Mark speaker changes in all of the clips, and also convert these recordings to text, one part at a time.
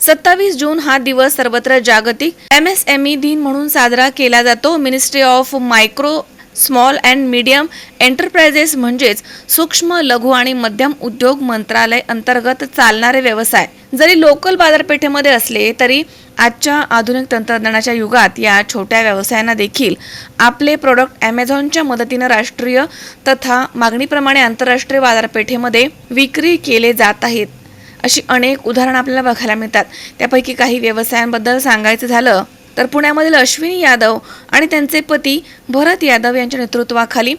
Speaker 1: सत्तावीस जून हा दिवस सर्वत्र जागतिक एम एस एम ई दिन म्हणून साजरा केला जातो. Ministry of micro small and medium enterprises म्हणजेच सूक्ष्म लघु आणि मध्यम उद्योग मंत्रालय अंतर्गत चालणारे व्यवसाय. जरी लोकल बाजारपेठेमध्ये असले तरी आजच्या आधुनिक तंत्रज्ञानाच्या युगात या छोट्या व्यवसायांना देखील आपले प्रोडक्ट ॲमेझॉनच्या मदतीनं राष्ट्रीय तथा मागणीप्रमाणे आंतरराष्ट्रीय बाजारपेठेमध्ये विक्री केले जात आहेत अशी अनेक उदाहरणं आपल्याला बघायला मिळतात. त्यापैकी काही व्यवसायांबद्दल सांगायचं झालं तर पुण्यामधील अश्विनी यादव आणि त्यांचे पती भरत यादव यांच्या नेतृत्वाखाली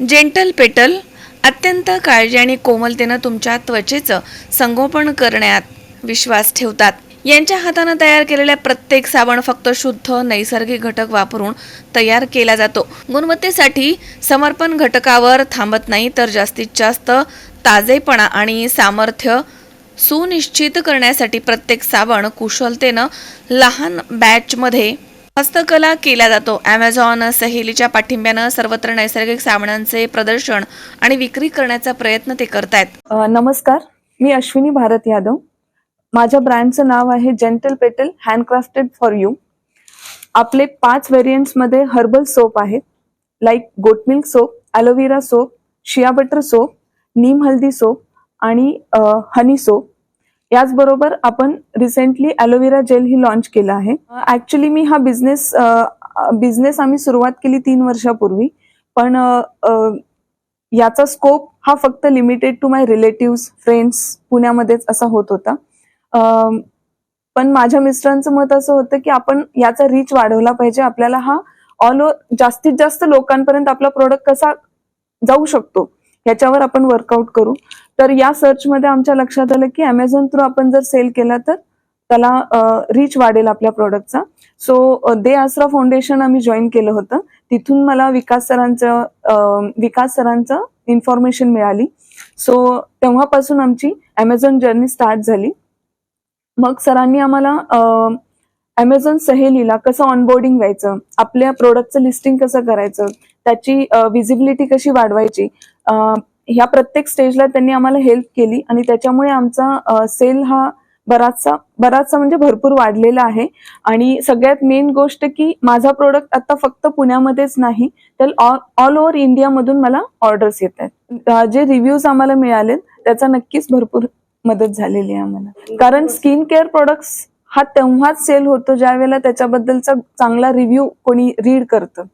Speaker 1: जेंटल पेटल अत्यंत काळजी आणि कोमलतेनं तुमच्या त्वचेचं संगोपन करण्यात विश्वास ठेवतात. यांच्या हातानं तयार केलेल्या प्रत्येक साबण फक्त शुद्ध नैसर्गिक घटक वापरून तयार केला जातो. गुणवत्तेसाठी समर्पण घटकावर थांबत नाही तर जास्तीत जास्त ताजेपणा आणि सामर्थ्य सुनिश्चित करण्यासाठी प्रत्येक साबण कुशलतेनं लहान बॅचमध्ये हस्तकला केला जातो. ॲमेझॉन सहेलीच्या पाठिंब्यानं सर्वत्र नैसर्गिक साबणांचे प्रदर्शन आणि विक्री करण्याचा प्रयत्न ते करतायत.
Speaker 2: नमस्कार. मी अश्विनी भारत यादव. माझ्या ब्रँडचं नाव आहे gentle petal handcrafted for you. आपले पाच व्हेरियंट्समध्ये हर्बल सोप आहेत like goat milk soap aloe vera soap shea butter soap neem haldi soap आणि हनी सोप याचबरोबर आपण रिसेंटली ॲलोव्हेरा जेल ही लॉन्च केलं आहे. ॲक्च्युली मी हा बिझनेस बिझनेस आम्ही सुरुवात केली तीन वर्षापूर्वी. पण याचा स्कोप हा फक्त limited to my relative friends पुण्यामध्येच असा होत होता. पण माझ्या मिस्टरांचं मत असं होतं की आपण याचा रीच वाढवला पाहिजे. आपल्याला हा ऑल ओव्हर जास्तीत जास्त लोकांपर्यंत आपला प्रोडक्ट कसा जाऊ शकतो याच्यावर आपण वर्कआउट करू. तर या सर्चमध्ये आमच्या लक्षात आलं की अमेझॉन थ्रू आपण जर सेल केला तर त्याला रीच वाढेल आपल्या प्रोडक्टचा सो दे आसरा फाउंडेशन आम्ही जॉईन केलं होतं. तिथून मला विकास सरांचं विकास सरांचं इन्फॉर्मेशन मिळाली. सो तेव्हापासून आमची अमेझॉन जर्नी स्टार्ट झाली. मग सरांनी आम्हाला अमेझॉन सहेलीला कसं ऑनबोर्डिंग व्हायचं आपल्या प्रोडक्टचं लिस्टिंग कसं करायचं त्याची विजिबिलिटी कशी वाढवायची ह्या प्रत्येक स्टेजला त्यांनी आम्हाला हेल्प केली आणि त्याच्यामुळे आमचा सेल हा बराचसा बराचसा म्हणजे भरपूर वाढलेला आहे. आणि सगळ्यात मेन गोष्ट की माझा प्रोडक्ट आता फक्त पुण्यामध्येच नाही तर ऑल ओव्हर इंडियामधून मला ऑर्डर्स येत आहेत. जे रिव्ह्यूज आम्हाला मिळाले त्याचा नक्कीच भरपूर मदत झालेली आहे आम्हाला. कारण स्किन केअर प्रोडक्ट्स हा तेव्हाच सेल होतो ज्या वेळेला त्याच्याबद्दलचा चांगला रिव्ह्यू कोणी रीड करतं.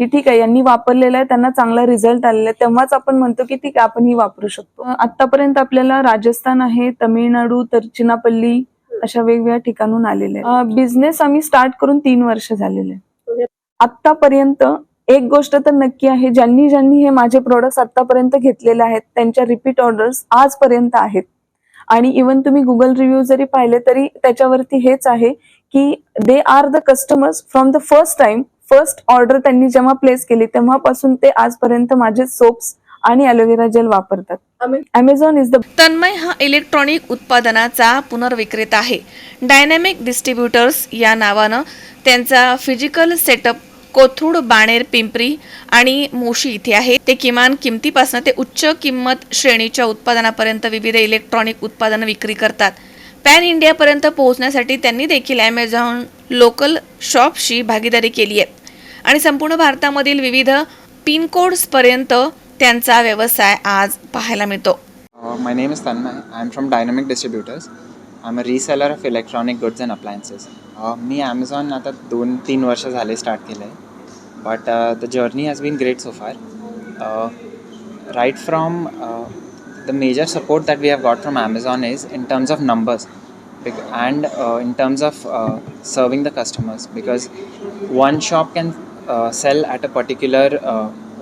Speaker 2: की ठीक आहे यांनी वापरलेलं आहे त्यांना चांगला रिझल्ट आलेला आहे. तेव्हाच आपण म्हणतो की ठीक आहे आपण ही वापरू शकतो. आतापर्यंत आपल्याला राजस्थान आहे तमिळनाडू तिरुचिनापल्ली अशा वेगवेगळ्या ठिकाणून आलेले आहे बिझनेस आम्ही स्टार्ट करून तीन वर्ष झालेले आहे. आतापर्यंत एक गोष्ट तर नक्की आहे ज्यांनी ज्यांनी हे माझे प्रोडक्ट्स आतापर्यंत घेतलेले आहेत त्यांच्या रिपीट ऑर्डर्स आजपर्यंत आहेत. आणि इवन तुम्ही गुगल रिव्ह्यू जरी पाहिले तरी त्याच्यावरती हेच आहे की they are the customers from the first time first order त्यांनी जेव्हा प्लेस केली तेव्हापासून ते आजपर्यंत माझे सोप्स आणि अलोवेरा जेल वापरतात. अमेझॉन इज द
Speaker 1: तन्मय हा इलेक्ट्रॉनिक उत्पादनाचा पुनर्विक्रेता आहे. डायनॅमिक डिस्ट्रीब्युटर्स या नावानं त्यांचा फिजिकल सेटअप कोथरूड बाणेर पिंपरी आणि मोशी इथे आहे ते किमान किमतीपासून ते उच्च किंमत श्रेणीच्या उत्पादनापर्यंत विविध इलेक्ट्रॉनिक उत्पादनं विक्री करतात. पॅन इंडियापर्यंत पोहोचण्यासाठी त्यांनी देखील ॲमेझॉन लोकल शॉपशी भागीदारी केली आहे. आणि संपूर्ण भारतामधील विविध पिनकोड्सपर्यंत त्यांचा व्यवसाय आज पाहायला मिळतो.
Speaker 3: My name is Tanmay I am from Dynamic distributors I am a reseller of electronic goods and appliances me Amazon आता दोन तीन वर्ष झाले स्टार्ट केलं आहे but uh, the journey has been great so far. Uh, right from uh, the major support that we have got from Amazon is in terms of numbers. And in terms of serving the customers. Because one shop can sell at a particular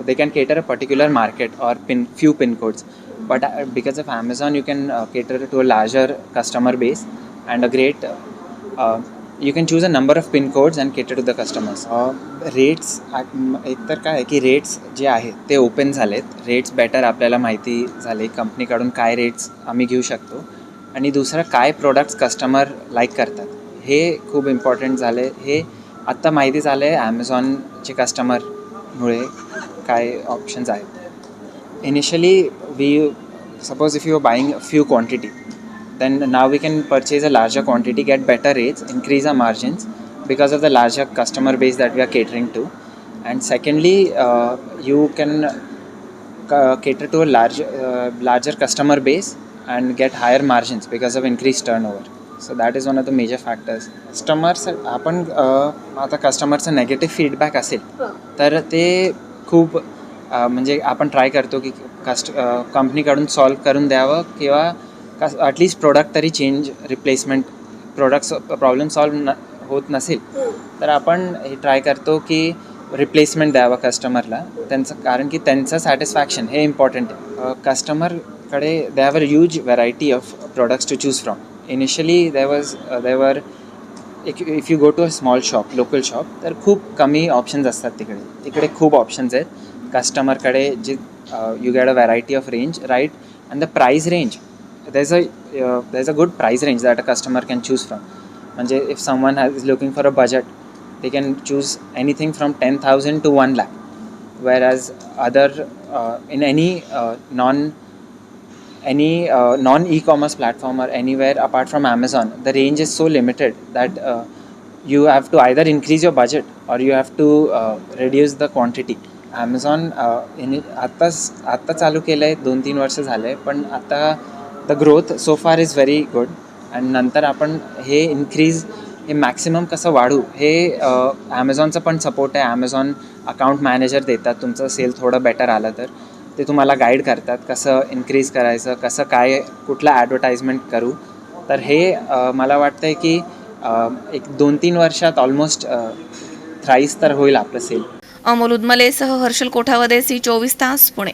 Speaker 3: they can cater a particular market or pin few pin codes. But uh, because of amazon you can uh, cater to a larger customer base and a great uh, you can choose a number of pin codes and cater to the customers rates एक तर काय आहे की rates जे आहेत ते open झालेत. Rates better आपल्याला माहिती झाले कंपनीकडून काय रेट्स आम्ही घेऊ शकतो. आणि दुसरं काय प्रोडक्ट्स कस्टमर लाईक करतात. हे खूप इम्पॉर्टंट झाले. हे आत्ता माहिती झालं आहे ॲमेझॉनचे कस्टमरमुळे काय ऑप्शन्स आहेत. Initially we suppose if you are buying few quantity then now we can purchase a larger quantity, get better rates, increase our margins because of the larger customer base that we are catering to. And secondly, uh, you can uh, cater to a large, uh, larger customer base and get higher margins because of increased turnover. So that is one of the major factors. Customers आपण uh, आता कस्टमरचं negative feedback असेल तर ते खूप अ, म्हणजे आपण try करतो की कस्ट कंपनीकडून सॉल्व करून द्यावं किंवा ॲटलिस्ट प्रोडक्ट तरी change replacement products problem solve न होत नसेल तर आपण हे ट्राय करतो की रिप्लेसमेंट द्यावं कस्टमरला त्यांचं कारण की त्यांचं सॅटिस्फॅक्शन हे इम्पॉर्टंट आहे. कस्टमरकडे there were huge variety of products to choose from initially they was there were if if you go to a small shop local shop तर खूप कमी ऑप्शन्स असतात तिकडे. तिकडे खूप ऑप्शन्स आहेत. कस्टमरकडे जे you got a variety of range right and the price range there is a there is a good price range that a customer can choose from म्हणजे if someone has is looking for a budget they can choose anything from 10000 to 1 lakh whereas other uh, in any uh, non any uh, non e-commerce platform or anywhere apart from amazon the range is so limited that uh, you have to either increase your budget or you have to uh, reduce the quantity Amazon in आत्ताच आत्ता चालू केलं आहे दोन तीन वर्ष झाले पण आता the growth so far is very good आणि नंतर आपण हे इन्क्रीज हे मॅक्सिमम कसं वाढू हे ॲमेझॉनचं पण सपोर्ट आहे. ॲमेझॉन अकाउंट मॅनेजर देतात. तुमचं सेल थोडं बेटर आलं तर. ते तुम्हाला गाईड करतात कसं इन्क्रीज करायचं कसं काय कुठलं ॲडव्हर्टाईजमेंट करू. तर हे मला वाटतं आहे की एक दोन तीन वर्षात ऑलमोस्ट थ्राईस तर होईल आपलं सेल
Speaker 1: अमोल उदमलेसह हर्षल कोठावदे सी चोवीस तास पुणे.